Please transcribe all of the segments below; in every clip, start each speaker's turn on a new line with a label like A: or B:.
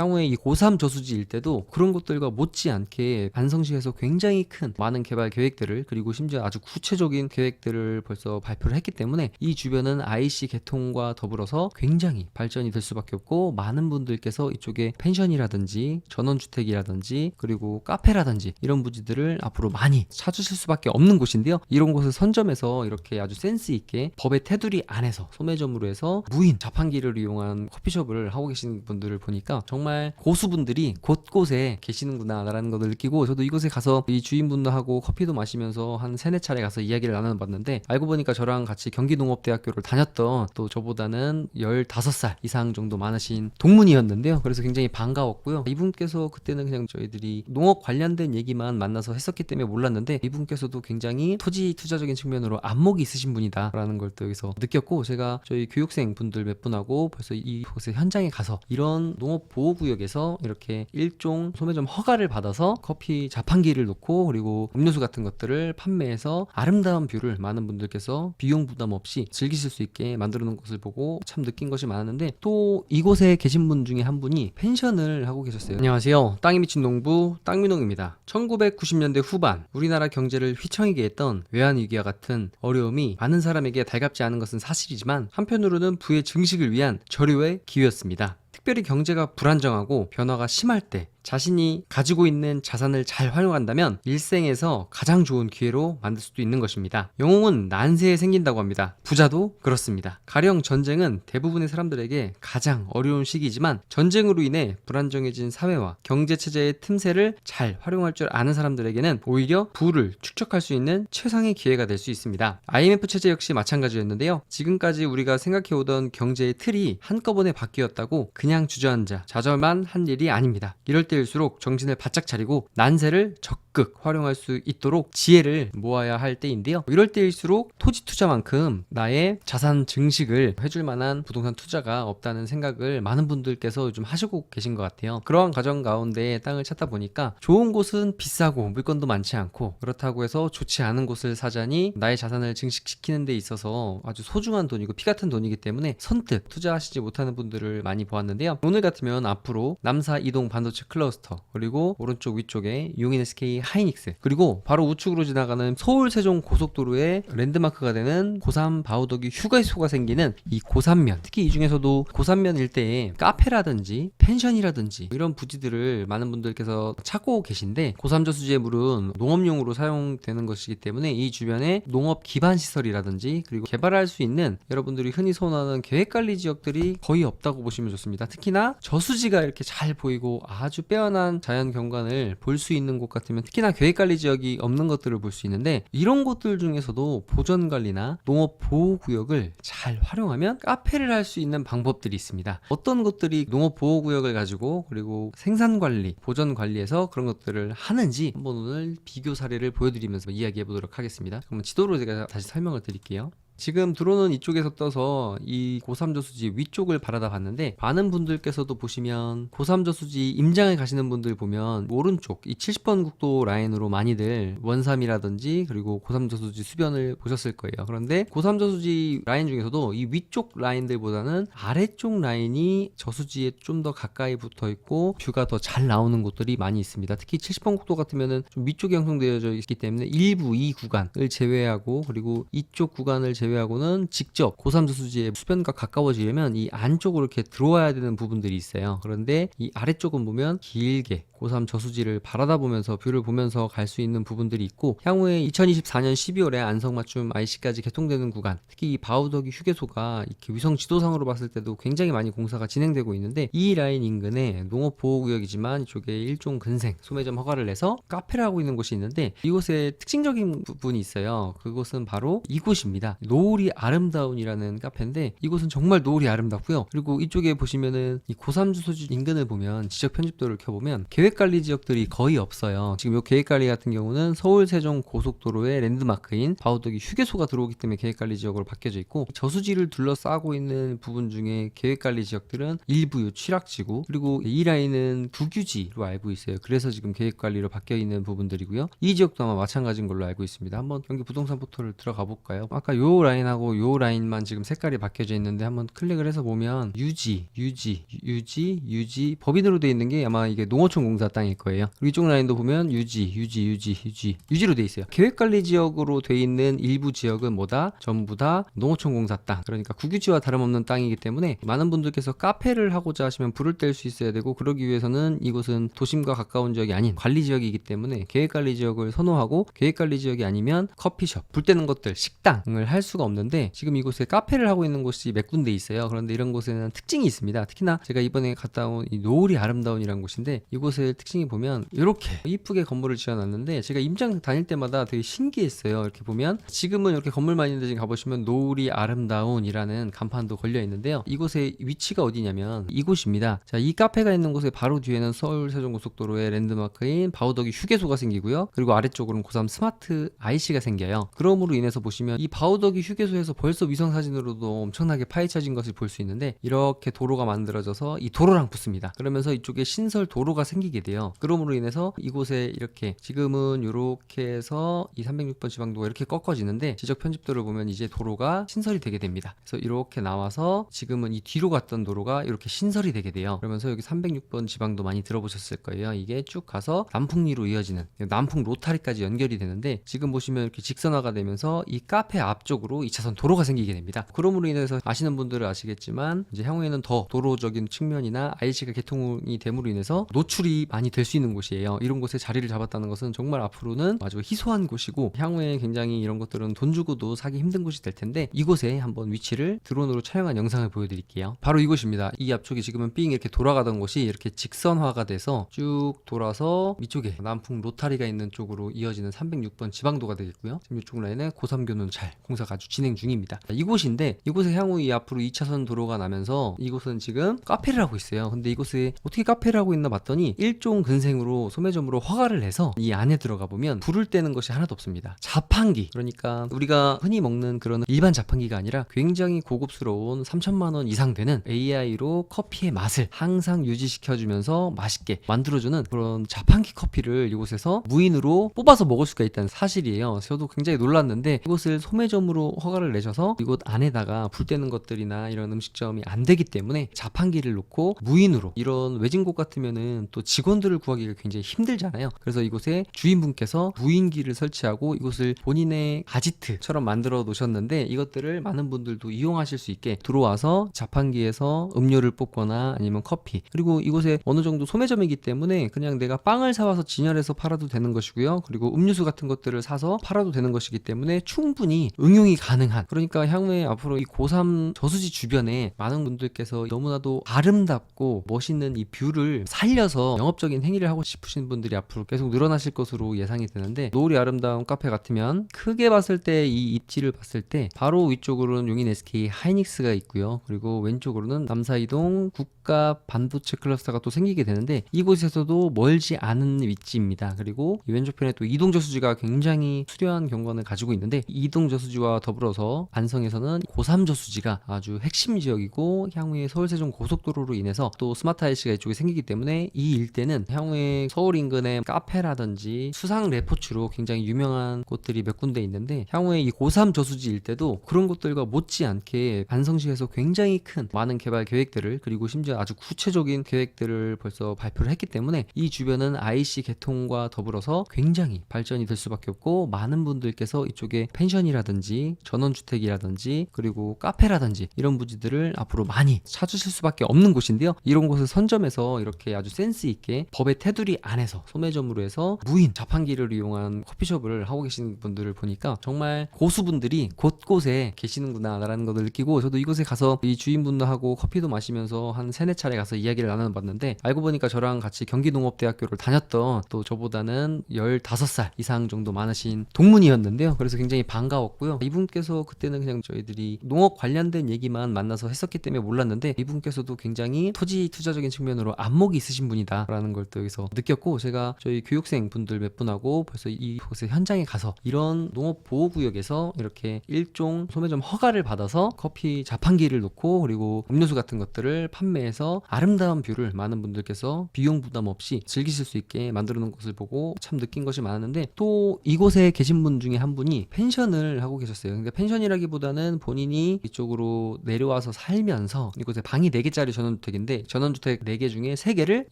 A: 향후에 이 고3 저수지 일대도 그런 것들과 못지않게 반성시에서 굉장히 큰 많은 개발 계획들을 그리고 심지어 아주 구체적인 계획들을 벌써 발표를 했기 때문에 이 주변은 IC 개통과 더불어서 굉장히 발전이 될 수밖에 없고 많은 분들께서 이쪽에 펜션이라든지 전원주택이라든지 그리고 카페라든지 이런 부지들을 앞으로 많이 찾으실 수밖에 없는 곳인데요. 이런 곳을 선점해서 이렇게 아주 센스 있게 법의 테두리 안에서 소매점으로 해서 무인 자판기를 이용한 커피숍을 하고 계신 분들을 보니까 정말 고수분들이 곳곳에 계시는구나라는 것을 느끼고 저도 이곳에 가서 이 주인분들하고 커피도 마시면서 한 세네 차례 가서 이야기를 나눠봤는데 알고 보니까 저랑 같이 경기농업대학교를 다녔던 또 저보다는 15살 이상 정도 많으신 동문이었는데요. 그래서 굉장히 반가웠고요. 이분께서 그때는 그냥 저희들이 농업 관련된 얘기만 만나서 했었기 때문에 몰랐는데 이분께서도 굉장히 토지 투자적인 측면으로 안목이 있으신 분이다라는 걸 또 여기서 느꼈고 제가 저희 교육생 분들 몇 분하고 벌써 이곳에 현장에 가서 이런 농업 보호 구역에서 이렇게 일종 소매점 허가를 받아서 커피 자판기를 놓고 그리고 음료수 같은 것들을 판매해서 아름다운 뷰를 많은 분들께서 비용 부담 없이 즐기실 수 있게 만들어 놓은 것을 보고 참 느낀 것이 많았는데 또 이곳에 계신 분 중에 한 분이 펜션을 하고 계셨어요. 안녕하세요. 땅이 미친 농부 땅민홍입니다. 1990년대 후반 우리나라 경제를 휘청이게 했던 외환위기와 같은 어려움이 많은 사람에게 달갑지 않은 것은 사실이지만 한편으로는 부의 증식을 위한 저류의 기회였습니다. 특별히 경제가 불안정하고 변화가 심할 때 자신이 가지고 있는 자산을 잘 활용한다면 일생에서 가장 좋은 기회로 만들 수도 있는 것입니다. 영웅은 난세에 생긴다고 합니다. 부자도 그렇습니다. 가령 전쟁은 대부분의 사람들에게 가장 어려운 시기이지만 전쟁으로 인해 불안정해진 사회와 경제 체제의 틈새를 잘 활용할 줄 아는 사람들에게는 오히려 부를 축적할 수 있는 최상의 기회가 될 수 있습니다. IMF 체제 역시 마찬가지였는데요. 지금까지 우리가 생각해오던 경제의 틀이 한꺼번에 바뀌었다고 그냥 주저앉아 좌절만 한 일이 아닙니다. 이럴 때일수록 정신을 바짝 차리고 난세를 적극 활용할 수 있도록 지혜를 모아야 할 때인데요. 이럴 때일수록 토지 투자만큼 나의 자산 증식을 해줄 만한 부동산 투자가 없다는 생각을 많은 분들께서 요즘 하시고 계신 것 같아요. 그러한 과정 가운데 땅을 찾다 보니까 좋은 곳은 비싸고 물건도 많지 않고 그렇다고 해서 좋지 않은 곳을 사자니 나의 자산을 증식시키는 데 있어서 아주 소중한 돈이고 피 같은 돈이기 때문에 선뜻 투자하시지 못하는 분들을 많이 보았는데요. 오늘 같으면 앞으로 남사 이동 반도체 클러스터 그리고 오른쪽 위쪽에 용인 SK 하이닉스 그리고 바로 우측으로 지나가는 서울 세종 고속도로의 랜드마크가 되는 고삼 바우더기 휴게소가 생기는 이 고삼면 특히 이 중에서도 고삼면 일대에 카페라든지 펜션이라든지 이런 부지들을 많은 분들께서 찾고 계신데 고삼저수지의 물은 농업용으로 사용되는 것이기 때문에 이 주변에 농업 기반 시설이라든지 그리고 개발할 수 있는 여러분들이 흔히 선호하는 계획관리 지역들이 거의 없다고 보시면 좋습니다. 특히나 저수지가 이렇게 잘 보이고 아주 빼어난 자연 경관을 볼 수 있는 곳 같으면 특히나 계획관리 지역이 없는 것들을 볼 수 있는데 이런 곳들 중에서도 보전 관리나 농업 보호 구역을 잘 활용하면 카페를 할 수 있는 방법들이 있습니다. 어떤 것들이 농업 보호 구역을 가지고 그리고 생산 관리, 보전 관리에서 그런 것들을 하는지 한번 오늘 비교 사례를 보여드리면서 이야기해 보도록 하겠습니다. 그러면 지도로 제가 다시 설명을 드릴게요. 지금 드론은 이쪽에서 떠서 이 고삼저수지 위쪽을 바라다 봤는데 많은 분들께서도 보시면 고삼저수지 임장을 가시는 분들 보면 오른쪽 이 70번 국도 라인으로 많이들 원삼이라든지 그리고 고삼저수지 수변을 보셨을 거예요. 그런데 고삼저수지 라인 중에서도 이 위쪽 라인들보다는 아래쪽 라인이 저수지에 좀 더 가까이 붙어 있고 뷰가 더 잘 나오는 곳들이 많이 있습니다. 특히 70번 국도 같으면은 좀 위쪽에 형성되어 있기 때문에 일부 이 구간을 제외하고 그리고 이쪽 구간을 제외 제외하고는 직접 고삼저수지의 수변과 가까워지려면 이 안쪽으로 이렇게 들어와야 되는 부분들이 있어요. 그런데 이 아래쪽은 보면 길게 고3 저수지를 바라다 보면서 뷰를 보면서 갈 수 있는 부분들이 있고 향후에 2024년 12월에 안성맞춤 IC까지 개통되는 구간 특히 이 바우더기 휴게소가 이렇게 위성 지도상으로 봤을 때도 굉장히 많이 공사가 진행되고 있는데 이 라인 인근에 농업보호구역이지만 이쪽에 일종 근생 소매점 허가를 내서 카페를 하고 있는 곳이 있는데 이곳에 특징적인 부분이 있어요 그곳은 바로 이곳입니다 노을이 아름다운이라는 카페인데 이곳은 정말 노을이 아름답고요 그리고 이쪽에 보시면은 이 고3 주소지 인근을 보면 지적 편집도를 켜보면 계획 계획관리 지역들이 거의 없어요. 지금 이 계획관리 같은 경우는 서울 세종 고속도로의 랜드마크인 바우더기 휴게소가 들어오기 때문에 계획관리 지역으로 바뀌어져 있고 저수지를 둘러싸고 있는 부분 중에 계획관리 지역들은 일부 취락지구 그리고 이 라인은 국유지로 알고 있어요. 그래서 지금 계획관리로 바뀌어 있는 부분들이고요. 이 지역도 아마 마찬가지인 걸로 알고 있습니다. 한번 경기 부동산 포털을 들어가 볼까요? 아까 요 라인 하고 요 라인만 지금 색깔이 바뀌어져 있는데 한번 클릭을 해서 보면 유지, 유지, 유지, 유지 법인으로 돼 있는 게 아마 이게 농어촌 공사 땅일 거예요. 이쪽 라인도 보면 유지, 유지, 유지, 유지, 유지로 돼 있어요. 계획관리 지역으로 돼 있는 일부 지역은 뭐다? 전부 다 농어촌 공사 땅. 그러니까 국유지와 다름없는 땅이기 때문에 많은 분들께서 카페를 하고자 하시면 불을 뗄 수 있어야 되고 그러기 위해서는 이곳은 도심과 가까운 지역이 아닌 관리 지역이기 때문에 계획관리 지역을 선호하고 계획관리 지역이 아니면 커피숍, 불 떼는 것들, 식당을 할 수가 없는데 지금 이곳에 카페를 하고 있는 곳이 몇 군데 있어요. 그런데 이런 곳에는 특징이 있습니다. 특히나 제가 이번에 갔다 온 이 노을이 아름다운이라는 곳인데 이곳의 특징이 보면 이렇게 이쁘게 건물을 지어놨는데 제가 임장 다닐 때마다 되게 신기했어요. 이렇게 보면 지금은 이렇게 건물 많이 있는데 지금 가보시면 노을이 아름다운이라는 간판도 걸려 있는데요. 이곳의 위치가 어디냐면 이곳입니다. 자, 이 카페가 있는 곳의 바로 뒤에는 서울 세종고속도로의 랜드마크인 바우더기 휴게소가 생기고요. 그리고 아래쪽으로는 고3 스마트 IC가 생겨요. 그러므로 인해서 보시면 이 바우 더기 휴게소에서 벌써 위성 사진으로도 엄청나게 파헤쳐진 것을 볼 수 있는데 이렇게 도로가 만들어져서 이 도로랑 붙습니다. 그러면서 이쪽에 신설 도로가 생기게 돼요. 그러므로 인해서 이곳에 이렇게 지금은 이렇게 해서 이 306번 지방도가 이렇게 꺾어지는데 지적 편집도를 보면 이제 도로가 신설이 되게 됩니다. 그래서 이렇게 나와서 지금은 이 뒤로 갔던 도로가 이렇게 신설이 되게 돼요. 그러면서 여기 306번 지방도 많이 들어보셨을 거예요. 이게 쭉 가서 남풍리로 이어지는 남풍 로타리까지 연결이 되는데 지금 보시면 이렇게 직선화가 되면서 이 카페 앞쪽으로 2차선 도로가 생기게 됩니다. 그러므로 인해서 아시는 분들은 아시겠지만 이제 향후에는 더 도로적인 측면이나 IC가 개통이 됨으로 인해서 노출이 많이 될 수 있는 곳이에요. 이런 곳에 자리를 잡았다는 것은 정말 앞으로는 아주 희소한 곳이고 향후에 굉장히 이런 것들은 돈 주고도 사기 힘든 곳이 될 텐데 이곳에 한번 위치를 드론으로 촬영한 영상을 보여드릴게요. 바로 이곳입니다. 이 앞쪽이 지금은 삥 이렇게 돌아가던 곳이 이렇게 직선화가 돼서 쭉 돌아서 이쪽에 남풍 로타리가 있는 쪽으로 이어지는 306번 지방도가 되겠고요. 지금 이쪽 라인에 고3교는 잘 공사가 아주 진행 중입니다. 자, 이곳인데 이곳에 향후 이 앞으로 2차선 도로가 나면서 이곳은 지금 카페를 하고 있어요. 근데 이곳에 어떻게 카페를 하고 있나 봤더니 일종 근생으로 소매점으로 허가를 내서 이 안에 들어가 보면 불을 떼는 것이 하나도 없습니다. 자판기 그러니까 우리가 흔히 먹는 그런 일반 자판기가 아니라 굉장히 고급스러운 3천만 원 이상 되는 AI로 커피의 맛을 항상 유지시켜주면서 맛있게 만들어주는 그런 자판기 커피를 이곳에서 무인으로 뽑아서 먹을 수가 있다는 사실이에요. 저도 굉장히 놀랐는데 이곳을 소매점으로 허가를 내셔서 이곳 안에다가 불 떼는 것들이나 이런 음식점이 안 되기 때문에 자판기를 놓고 무인으로 이런 외진 곳 같으면은 또 직원들을 구하기가 굉장히 힘들잖아요. 그래서 이곳에 주인분께서 무인기를 설치하고 이곳을 본인의 아지트처럼 만들어 놓으셨는데 이것들을 많은 분들도 이용하실 수 있게 들어와서 자판기에서 음료를 뽑거나 아니면 커피 그리고 이곳에 어느 정도 소매점이기 때문에 그냥 내가 빵을 사와서 진열해서 팔아도 되는 것이고요. 그리고 음료수 같은 것들을 사서 팔아도 되는 것이기 때문에 충분히 응용이 가능한 그러니까 향후에 앞으로 이 고3 저수지 주변에 많은 분들께서 너무나도 아름답고 멋있는 이 뷰를 살려서 영업적인 행위를 하고 싶으신 분들이 앞으로 계속 늘어나실 것으로 예상이 되는데 노을이 아름다운 카페 같으면 크게 봤을 때 이 입지를 봤을 때 바로 위쪽으로는 용인 SK 하이닉스가 있고요. 그리고 왼쪽으로는 남사이동 국 가 반도체 클러스터가 또 생기게 되는데 이곳에서도 멀지 않은 위치입니다. 그리고 이 왼쪽편에 또 이동 저수지가 굉장히 수려한 경관을 가지고 있는데 이동 저수지와 더불어서 안성에서는 고3 저수지가 아주 핵심 지역이고 향후에 서울 세종 고속도로로 인해서 또 스마트 IC가 이쪽에 생기기 때문에 이 일대는 향후에 서울 인근의 카페라든지 수상 레포츠로 굉장히 유명한 곳들이 몇 군데 있는데 향후에 이 고3 저수지 일대도 그런 곳들과 못지않게 안성시에서 굉장히 큰 많은 개발 계획들을 그리고 심지어 아주 구체적인 계획들을 벌써 발표를 했기 때문에 이 주변은 IC 개통과 더불어서 굉장히 발전이 될 수밖에 없고 많은 분들께서 이쪽에 펜션이라든지 전원주택이라든지 그리고 카페라든지 이런 부지들을 앞으로 많이 찾으실 수밖에 없는 곳인데요. 이런 곳을 선점해서 이렇게 아주 센스 있게 법의 테두리 안에서 소매점으로 해서 무인 자판기를 이용한 커피숍을 하고 계신 분들을 보니까 정말 고수분들이 곳곳에 계시는구나라는 것을 느끼고 저도 이곳에 가서 이 주인분하고 커피도 마시면서 한 세네 차례 가서 이야기를 나눠봤는데 알고 보니까 저랑 같이 경기농업대학교를 다녔던 또 저보다는 15살 이상 정도 많으신 동문이었는데요. 그래서 굉장히 반가웠고요. 이분께서 그때는 그냥 저희들이 농업 관련된 얘기만 만나서 했었기 때문에 몰랐는데 이분께서도 굉장히 토지 투자적인 측면으로 안목이 있으신 분이다라는 걸 또 여기서 느꼈고 제가 저희 교육생 분들 몇 분하고 벌써 이곳에 현장에 가서 이런 농업 보호 구역에서 이렇게 일종 소매점 허가를 받아서 커피 자판기를 놓고 그리고 음료수 같은 것들을 판매해 서 해서 아름다운 뷰를 많은 분들께서 비용 부담 없이 즐기실 수 있게 만들어 놓은 것을 보고 참 느낀 것이 많았는데 또 이곳에 계신 분 중에 한 분이 펜션을 하고 계셨어요. 그러니까 펜션이라기보다는 본인이 이쪽으로 내려와서 살면서 이곳에 방이 4개짜리 전원주택인데 전원주택 4개 중에 3개를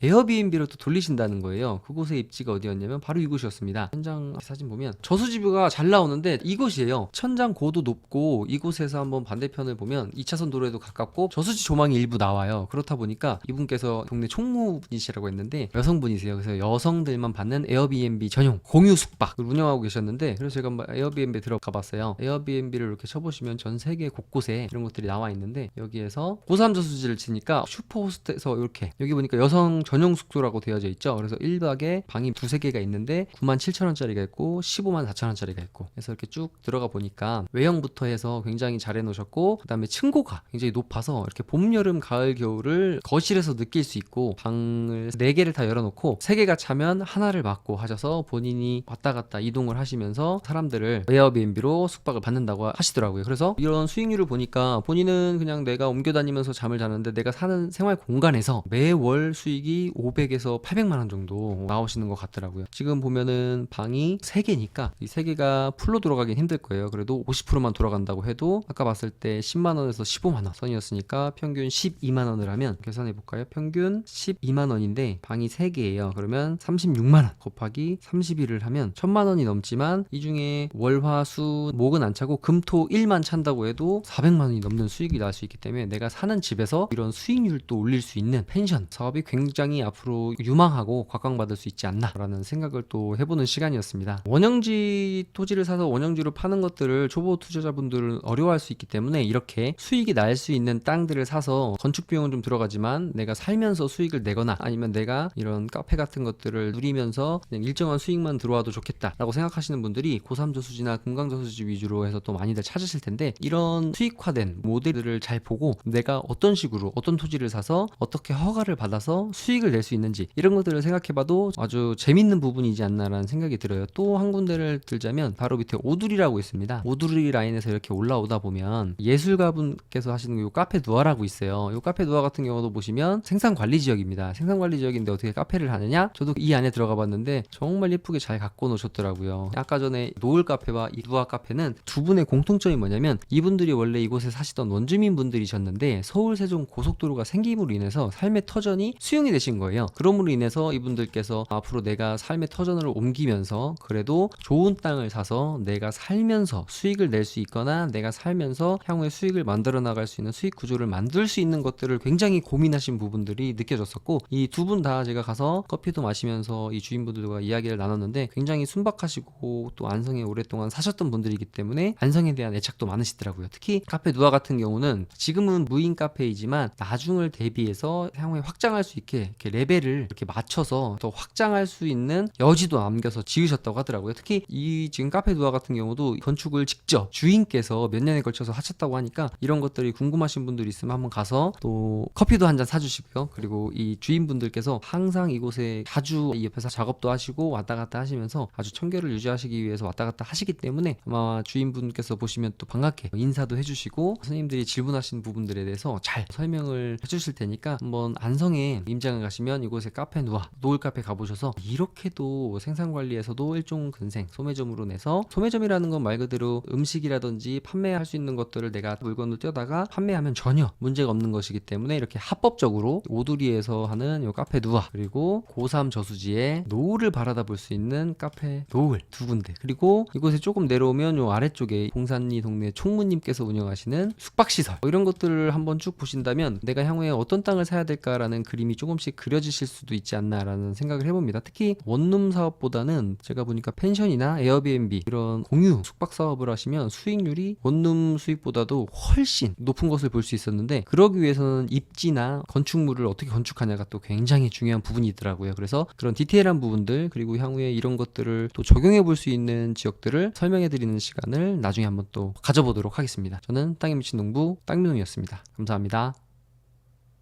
A: 에어비앤비로 또 돌리신다는 거예요. 그곳의 입지가 어디였냐면 바로 이곳이었습니다. 현장 사진 보면 저수지뷰가 잘 나오는데 이곳이에요. 천장 고도 높고 이곳에서 한번 반대편을 보면 2차선 도로에도 가깝고 저수지 조망이 일부 나와요. 그렇다 보니까 이분께서 동네 총무분이시라고 했는데 여성분이세요. 그래서 여성들만 받는 에어비앤비 전용 공유 숙박을 운영하고 계셨는데 그래서 제가 에어비앤비 들어가 봤어요. 에어비앤비를 이렇게 쳐보시면 전 세계 곳곳에 이런 것들이 나와 있는데 여기에서 고3 저수지를 치니까 슈퍼호스트에서 이렇게 여기 보니까 여성 전용 숙소라고 되어져 있죠. 그래서 1박에 방이 두세 개가 있는데 9만 7천 원짜리가 있고 15만 4천 원짜리가 있고 그래서 이렇게 쭉 들어가 보니까 외형부터 해서 굉장히 잘 해놓으셨고 그 다음에 층고가 굉장히 높아서 이렇게 봄, 여름, 가을, 겨울을 거실에서 느낄 수 있고 방을 네 개를 다 열어놓고 세 개가 차면 하나를 막고 하셔서 본인이 왔다 갔다 이동을 하시면서 사람들을 에어비앤비로 숙박을 받는다고 하시더라고요. 그래서 이런 수익률을 보니까 본인은 그냥 내가 옮겨 다니면서 잠을 자는데 내가 사는 생활 공간에서 매월 수익이 500에서 800만 원 정도 나오시는 것 같더라고요. 지금 보면은 방이 3개니까 이 3개가 풀로 돌아가긴 힘들 거예요. 그래도 50%만 돌아간다고 해도 아까 봤을 때 10만 원에서 15만 원 선이었으니까 평균 12만 원을 하면 계산해 볼까요? 평균 12만 원인데 방이 3개예요. 그러면 36만 원 곱하기 31을 하면 1000만 원이 넘지만 이 중에 월화수 목은 안 차고 금토 1만 찬다고 해도 400만 원이 넘는 수익이 날 수 있기 때문에 내가 사는 집에서 이런 수익률도 올릴 수 있는 펜션 사업이 굉장히 앞으로 유망하고 곽광받을 수 있지 않나라는 생각을 또 해보는 시간이었습니다. 원형지 토지를 사서 원형지로 파는 것들을 초보 투자자분들은 어려워할 수 있기 때문에 이렇게 수익이 날 수 있는 땅들을 사서 건축 비용은 좀 들어 가지만 내가 살면서 수익을 내거나 아니면 내가 이런 카페 같은 것들을 누리면서 그냥 일정한 수익만 들어와도 좋겠다라고 생각하시는 분들이 고3 저수지나 금강 저수지 위주로 해서 또 많이들 찾으실 텐데 이런 수익화된 모델들을 잘 보고 내가 어떤 식으로 어떤 토지를 사서 어떻게 허가를 받아서 수익을 낼 수 있는지 이런 것들을 생각해봐도 아주 재밌는 부분이지 않나라는 생각이 들어요. 또 한 군데를 들자면 바로 밑에 오두리라고 있습니다. 오두리 라인에서 이렇게 올라오다 보면 예술가분께서 하시는 요 카페 누아라고 있어요. 요 카페 누아 같은 경우 도 보시면 생산 관리 지역입니다. 생산 관리 지역인데 어떻게 카페를 하느냐? 저도 이 안에 들어가 봤는데 정말 예쁘게 잘 갖고 놓으셨더라고요. 아까 전에 노을 카페와 이 누아 카페는 두 분의 공통점이 뭐냐면 이분들이 원래 이곳에 사시던 원주민 분들이셨는데 서울 세종 고속도로가 생김으로 인해서 삶의 터전이 수용이 되신 거예요. 그럼으로 인해서 이분들께서 앞으로 내가 삶의 터전을 옮기면서 그래도 좋은 땅을 사서 내가 살면서 수익을 낼 수 있거나 내가 살면서 향후에 수익을 만들어 나갈 수 있는 수익 구조를 만들 수 있는 것들을 굉장히 고민하신 부분들이 느껴졌었고 이 두 분 다 제가 가서 커피도 마시면서 이 주인분들과 이야기를 나눴는데 굉장히 순박하시고 또 안성에 오랫동안 사셨던 분들이기 때문에 안성에 대한 애착도 많으시더라고요. 특히 카페 누아 같은 경우는 지금은 무인 카페이지만 나중을 대비해서 향후에 확장할 수 있게 이렇게 레벨을 이렇게 맞춰서 더 확장할 수 있는 여지도 남겨서 지으셨다고 하더라고요. 특히 이 지금 카페 누아 같은 경우도 건축을 직접 주인께서 몇 년에 걸쳐서 하셨다고 하니까 이런 것들이 궁금하신 분들이 있으면 한번 가서 또 커피도 한 잔 사주시고요. 그리고 이 주인분들께서 항상 이곳에 자주 이 옆에서 작업도 하시고 왔다 갔다 하시면서 아주 청결을 유지하시기 위해서 왔다 갔다 하시기 때문에 아마 주인분께서 보시면 또 반갑게 인사도 해주시고 선생님들이 질문하신 부분들에 대해서 잘 설명을 해주실 테니까 한번 안성에 임장을 가시면 이곳에 카페 누아 노을 카페 가보셔서 이렇게도 생산 관리에서도 일종 근생 소매점으로 내서 소매점이라는 건 말 그대로 음식이라든지 판매할 수 있는 것들을 내가 물건을 떼다가 판매하면 전혀 문제가 없는 것이기 때문에 이렇게 합법적으로 오두리에서 하는 요 카페 누아 그리고 고3 저수지에 노을을 바라다 볼 수 있는 카페 노을 두 군데 그리고 이곳에 조금 내려오면 요 아래쪽에 봉산리 동네 총무님께서 운영하시는 숙박시설 뭐 이런 것들을 한번 쭉 보신다면 내가 향후에 어떤 땅을 사야 될까라는 그림이 조금씩 그려지실 수도 있지 않나라는 생각을 해봅니다. 특히 원룸 사업보다는 제가 보니까 펜션이나 에어비앤비 이런 공유 숙박 사업을 하시면 수익률이 원룸 수익보다도 훨씬 높은 것을 볼 수 있었는데 그러기 위해서는 입 지나 건축물을 어떻게 건축하냐가 또 굉장히 중요한 부분이 있더라고요. 그래서 그런 디테일한 부분들 그리고 향후에 이런 것들을 또 적용해 볼 수 있는 지역들을 설명해 드리는 시간을 나중에 한번 또 가져보도록 하겠습니다. 저는 땅에 미친 농부 땅민홍이었습니다. 감사합니다.